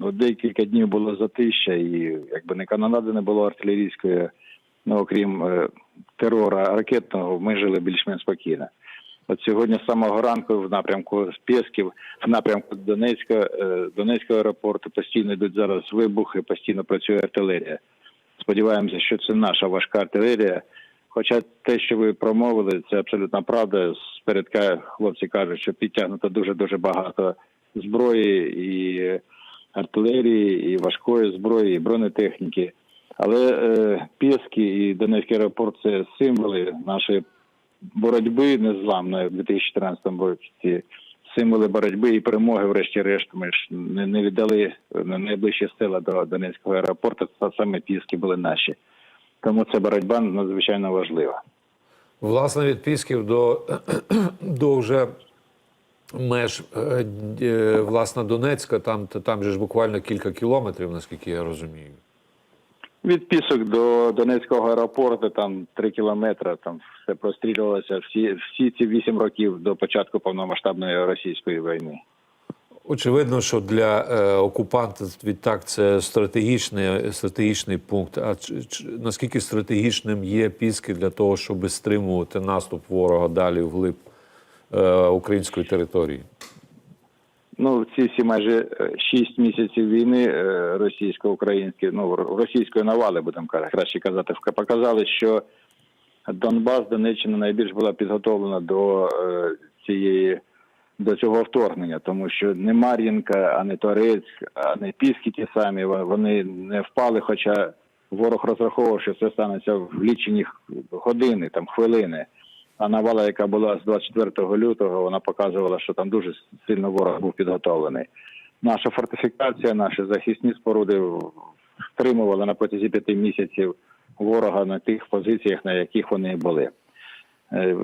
ну, декілька днів було затища, і якби не канонади не було артилерійської, ну окрім е, терора ракетного, ми жили більш-менш спокійно. От сьогодні з самого ранку в напрямку з Пєсків, в напрямку Донецька, е, Донецького аеропорту постійно йдуть зараз вибухи, постійно працює артилерія. Сподіваємося, що це наша важка артилерія. Хоча те, що ви промовили, це абсолютно правда. Спередка хлопці кажуть, що підтягнуто дуже дуже багато зброї і артилерії, і важкої зброї, і бронетехніки. Але е, Пєски і Донецький аеропорт це символи нашої боротьби незламної в 2014 році. Символи боротьби і перемоги, врешті-решт, ми ж не, не віддали на найближчі села до Донецького аеропорту. Це саме Піски були наші. Тому ця боротьба надзвичайно важлива. Власне, від Пісків до, до вже меж е, е, власне Донецька, там, там же ж буквально кілька кілометрів, наскільки я розумію. Від Пісок до Донецького аеропорту там три кілометри. Там все прострілювалося всі, всі ці вісім років до початку повномасштабної російської війни. Очевидно, що для е, окупанта відтак це стратегічний, стратегічний пункт. А ч, ч, наскільки стратегічним є Піски для того, щоб стримувати наступ ворога далі вглиб української території? Ну, ці всі майже е, шість місяців війни е, російсько-української, ну російської навали, будемо краще казати, показали, що Донбас, Донеччина найбільш була підготовлена до е, цієї до цього вторгнення, тому що не Мар'їнка, а не Торецьк, а не Піски ті самі. Вони не впали, хоча ворог розраховував, що це станеться в лічені години, там хвилини. А навала, яка була з 24 лютого, вона показувала, що там дуже сильно ворог був підготовлений. Наша фортифікація, наші захисні споруди втримували на протязі п'яти місяців ворога на тих позиціях, на яких вони були. Е,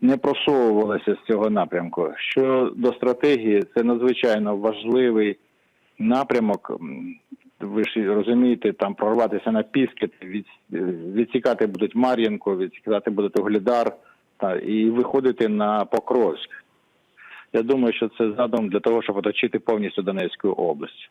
Не просовувалося з цього напрямку. Щодо стратегії, це надзвичайно важливий напрямок. Ви ж розумієте, там прорватися на піски, від, відсікати будуть Мар'їнку, відсікати будуть Углідар та, і виходити на Покровськ. Я думаю, що це задум для того, щоб оточити повністю Донецьку область.